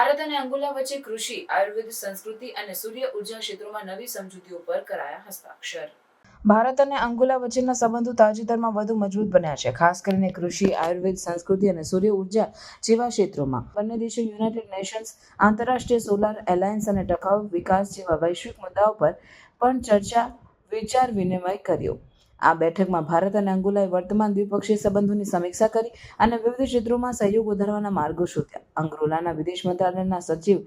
ભારત અને અંગોલા વચ્ચે કૃષિ, આયુર્વેદ, સંસ્કૃતિ અને સૂર્ય ઊર્જા ક્ષેત્રોમાં નવી સમજૂતીઓ પર કરાયા હસ્તાક્ષર. ભારત અને અંગોલા વચ્ચેના સંબંધો તાજેતરમાં વધુ મજબૂત બન્યા છે, ખાસ કરીને કૃષિ, આયુર્વેદ, સંસ્કૃતિ અને સૂર્ય ઊર્જા જેવા ક્ષેત્રોમાં. બંને દેશો યુનાઇટેડ નેશન્સ, આંતરરાષ્ટ્રીય સોલાર એલાયન્સ અને ટકાઉ વિકાસ જેવા વૈશ્વિક મુદ્દાઓ પર પણ ચર્ચા, વિચાર વિનિમય કર્યો. આ બેઠકમાં ભારત અને અંગોલાએ વર્તમાન દ્વિપક્ષીય સંબંધોની સમીક્ષા કરી અને વિવિધ ક્ષેત્રોમાં સહયોગ વધારવાના માર્ગો શોધ્યા. અંગોલાના વિદેશ મંત્રાલયના સચિવ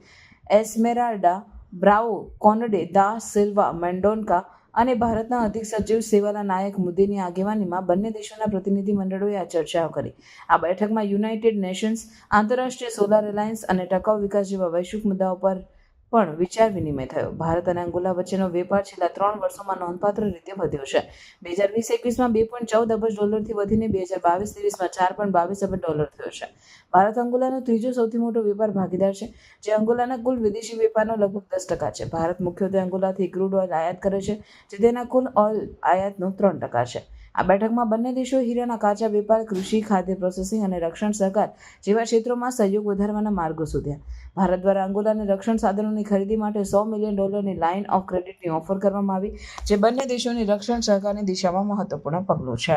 એસ્મેરાલ્ડા બ્રાઓ કોનડે, દા સિલ્વા મેન્ડોનકા અને ભારતના અધિક સચિવ સેવાલા નાયક મુદ્દેની આગેવાનીમાં બંને દેશોના પ્રતિનિધિ મંડળોએ આ ચર્ચાઓ કરી. આ બેઠકમાં યુનાઇટેડ નેશન્સ, આંતરરાષ્ટ્રીય સોલાર એલાયન્સ અને ટકાઉ વિકાસ જેવા વૈશ્વિક મુદ્દાઓ પર પણ વિચાર વિનિમય થયો. ભારત અને અંગોલા વચ્ચેનો વેપાર છેલ્લા ત્રણ વર્ષોમાં નોંધપાત્ર રીતે વધ્યો છે. બે હજાર વીસ એકવીસમાં બે પોઈન્ટ ચૌદ અબજ ડોલરથી વધીને બે હજાર બાવીસ ત્રેવીસમાં ચાર પોઈન્ટ બાવીસ અબજ ડોલર થયો છે. ભારત અંગોલાનો ત્રીજો સૌથી મોટો વેપાર ભાગીદાર છે, જે અંગોલાના કુલ વિદેશી વેપારનો લગભગ દસ ટકા છે. ભારત મુખ્યત્વે અંગોલાથી ક્રૂડ ઓઇલ આયાત કરે છે, જે તેના કુલ ઓઇલ આયાતનું ત્રણ ટકા છે. આ બેઠકમાં બંને દેશો હીરાના કાચા વેપાર, કૃષિ, ખાદ્ય પ્રોસેસિંગ અને રક્ષણ સહકાર જેવા ક્ષેત્રોમાં સહયોગ વધારવાના માર્ગો શોધ્યા. ભારત દ્વારા અંગોલાને રક્ષણ સાધનોની ખરીદી માટે સો મિલિયન ડોલરની લાઇન ઓફ ક્રેડિટની ઓફર કરવામાં આવી, જે બંને દેશોની રક્ષણ સહકારની દિશામાં મહત્વપૂર્ણ પગલું છે.